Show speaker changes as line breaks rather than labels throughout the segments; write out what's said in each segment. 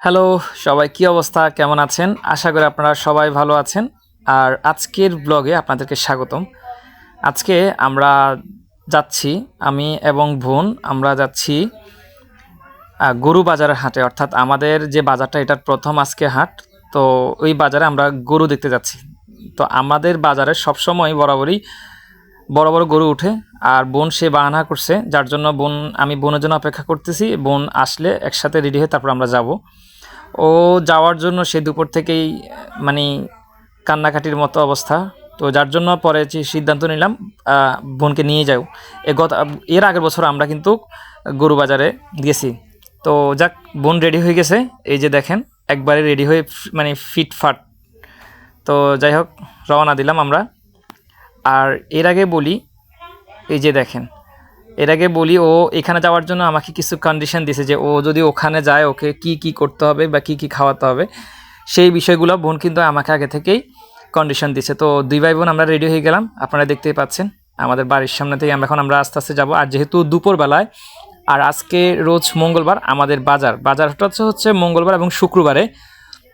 Hello, সবাই কি অবস্থা? কেমন আছেন? আশা করি আপনারা সবাই ভালো আছেন। আর আজকের ব্লগে আপনাদেরকে স্বাগতম। আজকে আমরা যাচ্ছি, আমি এবং বোন, আমরা যাচ্ছি গরু বাজারের হাটে। অর্থাৎ আমাদের যে বাজারটা, এটার প্রথম আজকে হাট। তো ওই বাজারে আমরা গরু দেখতে যাচ্ছি। তো আমাদের বাজারে সবসময় বরাবরই বড় বড় গরু উঠে, আর বোন সে বাহানা করছে, যার জন্য বোন, আমি বোনের জন্য অপেক্ষা করতেছি, বোন আসলে একসাথে রেডি হয়ে তারপর আমরা যাব। ও যাওয়ার জন্য সে দুপুর থেকেই মানে কান্নাকাটির মতো অবস্থা। তো যার জন্য পরে যে সিদ্ধান্ত নিলাম বোনকে নিয়ে যাও এ গত, এর আগের বছর আমরা কিন্তু গরু বাজারে গেছি। তো যাক, বোন রেডি হয়ে গেছে। এই যে দেখেন, একবারে রেডি হয়ে মানে ফিটফাট। তো যাই হোক, রওনা দিলাম আমরা। আর এর আগে বলি, এই যে দেখেন, এর আগে বলি ও এখানে যাওয়ার জন্য আমাকে কিছু কন্ডিশন দিয়েছে যে ও যদি ওখানে যায় ওকে কি কি করতে হবে বা কি কি খাওয়াতে হবে, সেই বিষয়গুলো বোন কিন্তু আমাকে আগে থেকেই কন্ডিশন দিছে। তো দুই ভাই বোন আমরা রেডি হয়ে গেলাম, আপনারা দেখতেই পাচ্ছেন, আমাদের বাড়ির সামনে থেকে আমরা এখন আমরা আস্তে আস্তে যাব। আর যেহেতু দুপুরবেলায়, আর আজকে রোজ মঙ্গলবার আমাদের বাজার, বাজারটা হচ্ছে মঙ্গলবার এবং শুক্রবারে।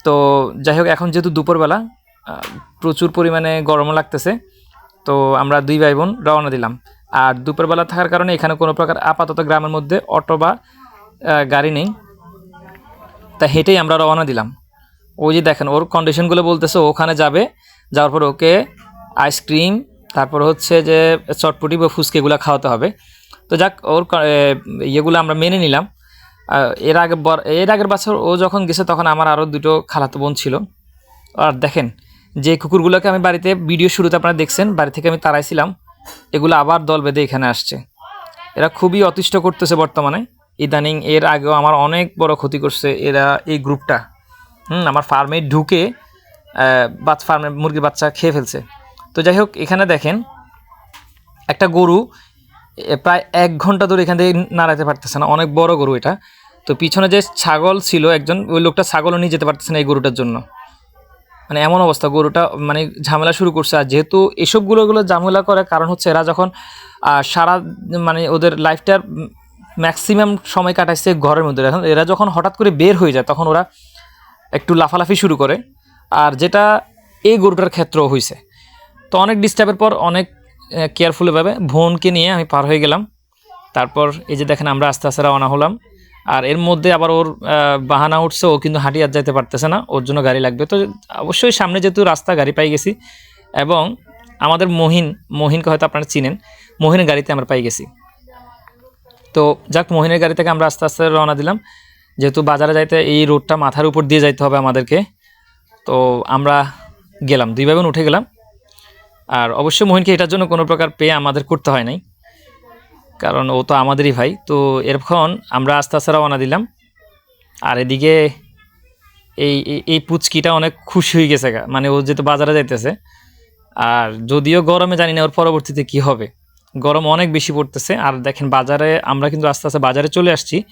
তো যাই হোক, এখন যেহেতু দুপুরবেলা প্রচুর পরিমাণে গরমও লাগতেছে তো আমরা দুই ভাই বোন রওনা দিলাম। আর দুপুরবেলা থাকার কারণে এখানে কোনো প্রকার আপাতত গ্রামের মধ্যে অটো বা গাড়ি নেই। তা হেঁটেই আমরা রওনা দিলাম। ওই যে দেখেন, ওর কন্ডিশনগুলো বলতেছে ওখানে যাবে, যাওয়ার পর ওকে আইসক্রিম তারপর হচ্ছে যে চটপটি বা ফুচকেগুলো খাওয়াতে হবে। তো যাক, ওর ইয়েগুলো আমরা মেনে নিলাম। এর আগে এর আগের বছর ও যখন গেছে তখন আমার আরও দুটো খালাতো বোন ছিল। আর দেখেন যে কুকুরগুলোকে আমি বাড়িতে ভিডিও শুরুতে আপনারা দেখছেন, বাড়ি থেকে আমি তাড়াইছিলাম, এগুলো আবার দল বেঁধে এখানে আসছে। এরা খুবই অতিষ্ঠ করতেছে বর্তমানে। ইদানিং এর আগেও আমার অনেক বড় ক্ষতি করছে এরা এই গ্রুপটা। হুম, আমার ফার্মে ঢুকে বাচ ফার্মে মুরগির বাচ্চা খেয়ে ফেলছে। তো যাই হোক, এখানে দেখেন, একটা গরু প্রায় এক ঘণ্টা ধরে এখান থেকে নাড়াতে পারতেছে না। অনেক বড় গরু এটা। তো পিছনে যে ছাগল ছিল একজন, ওই লোকটা ছাগলও নিয়ে যেতে পারতেছে না এই গরুটার জন্য। মানে এমন অবস্থা, গরুটা মানে ঝামেলা শুরু করছে। আর যেহেতু এসবগুলোগুলো ঝামেলা করে কারণ হচ্ছে এরা যখন সারা মানে ওদের লাইফটার ম্যাক্সিমাম সময় কাটাইছে ঘরের মধ্যে। এখন এরা যখন হঠাৎ করে বের হয়ে যায়, তখন ওরা একটু লাফালাফি শুরু করে। আর যেটা এই গরুটার ক্ষেত্রেও হয়েছে তো অনেক ডিস্টার্বের পর অনেক কেয়ারফুলভাবে বোনকে নিয়ে আমি পার হয়ে গেলাম। তারপর এই যে দেখেন আমরা আস্তে আস্তে রওনা হলাম। আর এর মধ্যে আবার ওর বাহানা উঠছে, ও কিন্তু হাঁটি আর যাইতে পারতেছে না, ওর জন্য গাড়ি লাগবে। তো অবশ্যই সামনে যেহেতু রাস্তা, গাড়ি পাই গেছি। এবং আমাদের মহিন, মহিনকে হয়তো আপনারা চিনেন, মহিনের গাড়িতে আমরা পাই গেছি। তো যাক, মহিনের গাড়ি থেকে আমরা আস্তে আস্তে রওনা দিলাম। যেহেতু বাজারে যাইতে এই রোডটা মাথার উপর দিয়ে যাইতে হবে আমাদেরকে, তো আমরা গেলাম। দুই উঠে গেলাম। আর অবশ্যই মহিনকে এটার জন্য কোনো প্রকার পে আমাদের করতে হয় নাই। কারণ ও তো আমাদেরই ভাই। তো এরক্ষণ আমরা আস্তে আস্তে রওনা দিলাম। আর এদিকে এই, এই- পুচকিটা অনেক খুশি হয়ে গেছে। মানে ও যেহেতু বাজারে যাইতেছে। আর যদিও গরমে জানি না ওর পরবর্তীতে কি হবে। গরম অনেক বেশি পড়তেছে। আর দেখেন বাজারে আমরা কিন্তু আস্তে আস্তে বাজারে চলে আসছি।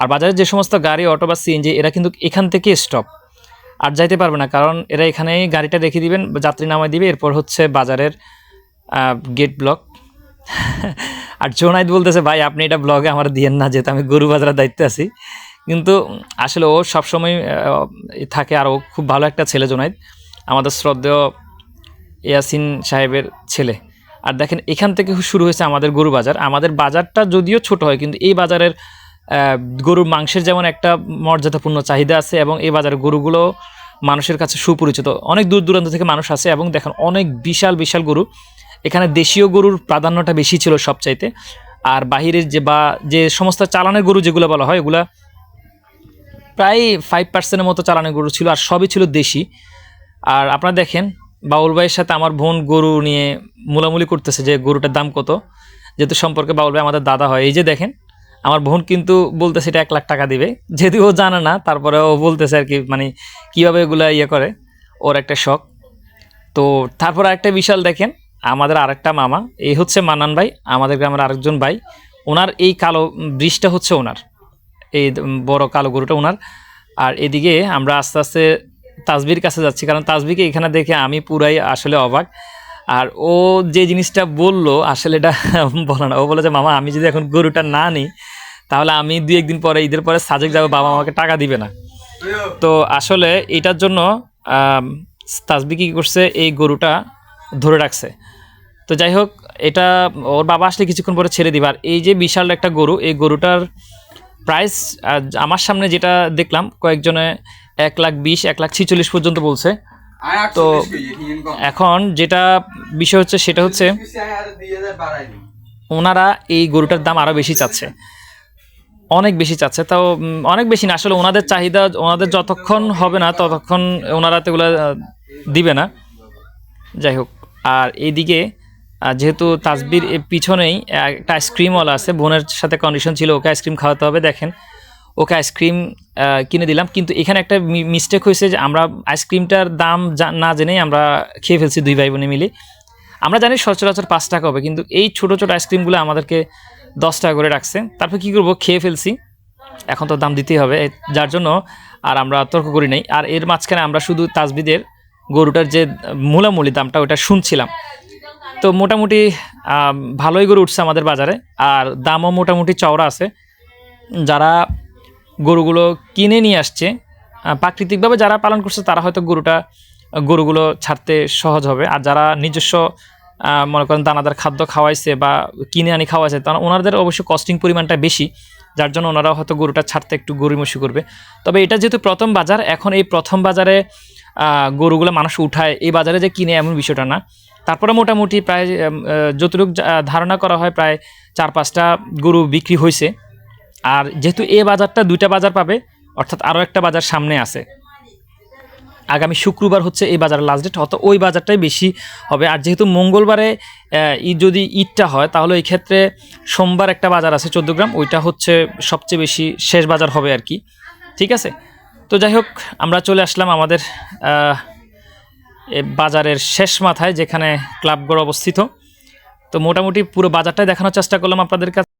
আর বাজারে যে সমস্ত গাড়ি, অটো বা সিএনজি এরা কিন্তু এখান থেকে স্টপ আর যাইতে পারবে না, কারণ এরা এখানেই গাড়িটা রেখে দিবেন, যাত্রী নামায় দিবে। এরপর হচ্ছে বাজারের গেট ব্লক আর জোনাইদ বলতেছে, ভাই, আপনি এটা ব্লগে আমার দিয়েন না, যেহেতু আমি গরু বাজারের দায়িত্বে আছি। কিন্তু আসলে ও সবসময় থাকে, আর ও খুব ভালো একটা ছেলে জোনাইদ, আমাদের শ্রদ্ধেয় ইয়াসিন সাহেবের ছেলে। আর দেখেন, এখান থেকে শুরু হয়েছে আমাদের গরু বাজার। আমাদের বাজারটা যদিও ছোট হয়, কিন্তু এই বাজারের গরুর মাংসের যেমন একটা মর্যাদাপূর্ণ চাহিদা আছে এবং এই বাজারের গরুগুলো মানুষের কাছে সুপরিচিত। অনেক দূর দূরান্ত থেকে মানুষ আসে এবং দেখেন, অনেক বিশাল বিশাল গরু। এখানে দেশীয় গরুর প্রাধান্যটা বেশি ছিল সবচাইতে। আর বাহিরের যে বা, যে সমস্ত চালানের গরু যেগুলো বলা হয় এগুলা প্রায় ফাইভ পার্সেন্টের মতো চালানের গরু ছিল, আর সবই ছিল দেশি। আর আপনারা দেখেন, বাউল ভাইয়ের সাথে আমার বোন গরু নিয়ে মুলামুলি করতেছে যে গরুটার দাম কত, যেহেতু সম্পর্কে বাউল ভাই আমাদের দাদা হয়। এই যে দেখেন, আমার বোন কিন্তু বলতেছে এটা এক লাখ টাকা দিবে। যেহেতু ও জানে না, তারপরে ও বলতেছে আর কি মানে কীভাবে এগুলো ইয়ে করে, ওর একটা শখ। তো তারপর একটা বিশাল দেখেন আমাদের আরেকটা মামা, এই হচ্ছে মান্নান ভাই, আমাদের গ্রামের আরেকজন ভাই। ওনার এই কালো ব্রিজটা হচ্ছে ওনার, এই বড় কালো গরুটা ওনার। আর এদিকে আমরা আস্তে আস্তে তাজবির কাছে যাচ্ছি, কারণ তাসবিকে এখানে দেখে আমি পুরাই আসলে অবাক। আর ও যে জিনিসটা বলল, আসলে এটা বলে না। ও বলে যে, মামা, আমি যদি এখন গরুটা না নিই, তাহলে আমি দুই একদিন পরে, ঈদের পরে সাজেক যাব, বাবা আমাকে টাকা দিবে না। তো আসলে এটার জন্য তাজবি কী করছে, এই গরুটা ধরে রাখছে। তো যাই হোক এটা ওর বাবা আসলে কিছুক্ষণ পরে ছেড়ে দিবে। আর এই যে বিশাল একটা গরু এই গরুটার প্রাইস আমার সামনে যেটা দেখলাম কয়েকজনে এক লাখ বিশ এক লাখ ছিচল্লিশ পর্যন্ত বলছে। তো এখন যেটা বিষয় হচ্ছে সেটা হচ্ছে ওনারা এই গরুটার দাম আরও বেশি চাচ্ছে। অনেক বেশি চাচ্ছে তাও অনেক বেশি না আসলে ওনাদের চাহিদা ওনাদের যতক্ষণ হবে না ততক্ষণ ওনারা তো এগুলো দিবে না। যাই হোক। আর এইদিকে আহ, যেহেতু তাসবির এর পিছনেই একটা আইসক্রিমওয়ালা আছে বোনের সাথে কন্ডিশন ছিল ওকে আইসক্রিম খাওয়াতে হবে দেখেন। ওকে আইসক্রিম কিনে দিলাম কিন্তু এখানে একটা মিস্টেক হয়েছে যে আমরা আইসক্রিমটার দাম না জেনেই আমরা খেয়ে ফেলছি দুই ভাই বোনে মিলে। আমরা জানি সচরাচর পাঁচ টাকা হবে কিন্তু এই ছোটো ছোটো আইসক্রিমগুলো আমাদেরকে দশ টাকা করে রাখছে। তারপর কী করব? খেয়ে ফেলছি। এখন তো দাম দিতেই হবে যার জন্য আর আমরা তর্ক করি নাই। আর এর মাঝখানে আমরা শুধু তাজবিদের গরুটার যে মূলামূলি দামটা ওটা শুনছিলাম। তো মোটামুটি ভালোই গরু উঠছে আমাদের বাজারে। আর দামও মোটামুটি চওড়া আছে। যারা গরুগুলো কিনে নিয়ে আসছে প্রাকৃতিকভাবে যারা পালন করছে, তারা হয়তো গরুটা, গরুগুলো ছাড়তে সহজ হবে। আর যারা নিজস্ব মনে করেন দানাদার খাদ্য খাওয়াইছে বা কিনে আনি খাওয়াইছে তারা ওনাদের অবশ্য কস্টিং পরিমাণটা বেশি। যার জন্য ওনারা হয়তো গরুটা ছাড়তে একটু গরিমসি করবে। তবে এটা যেহেতু প্রথম বাজার, এখন এই প্রথম বাজারে গরুগুলো মানুষ উঠায়, এই বাজারে যে কিনে এমন বিষয়টা না। তারপরে মোটামুটি প্রায় যতটুকু ধারণা করা হয় প্রায় চার পাঁচটা গরু বিক্রি হয়েছে। আর যেহেতু এ বাজারটা দুইটা বাজার পাবে, অর্থাৎ আরও একটা বাজার সামনে আছে। আগামী শুক্রবার হচ্ছে এই বাজারের লাস্ট ডেট হয়তো ওই বাজারটাই বেশি হবে। আর যেহেতু মঙ্গলবারে ঈদ যদি ঈদটা হয়, তাহলে এই ক্ষেত্রে সোমবার একটা বাজার আছে চোদ্দ গ্রাম, ওইটা হচ্ছে সবচেয়ে বেশি শেষ বাজার হবে আর কি। ঠিক আছে? তো যাই হোক, আমরা চলে আসলাম আমাদের বাজারের শেষ মাথায় যেখানে ক্লাবঘর অবস্থিত। তো মোটামুটি পুরো বাজারটাই দেখানোর চেষ্টা করলাম আপনাদের কাছে।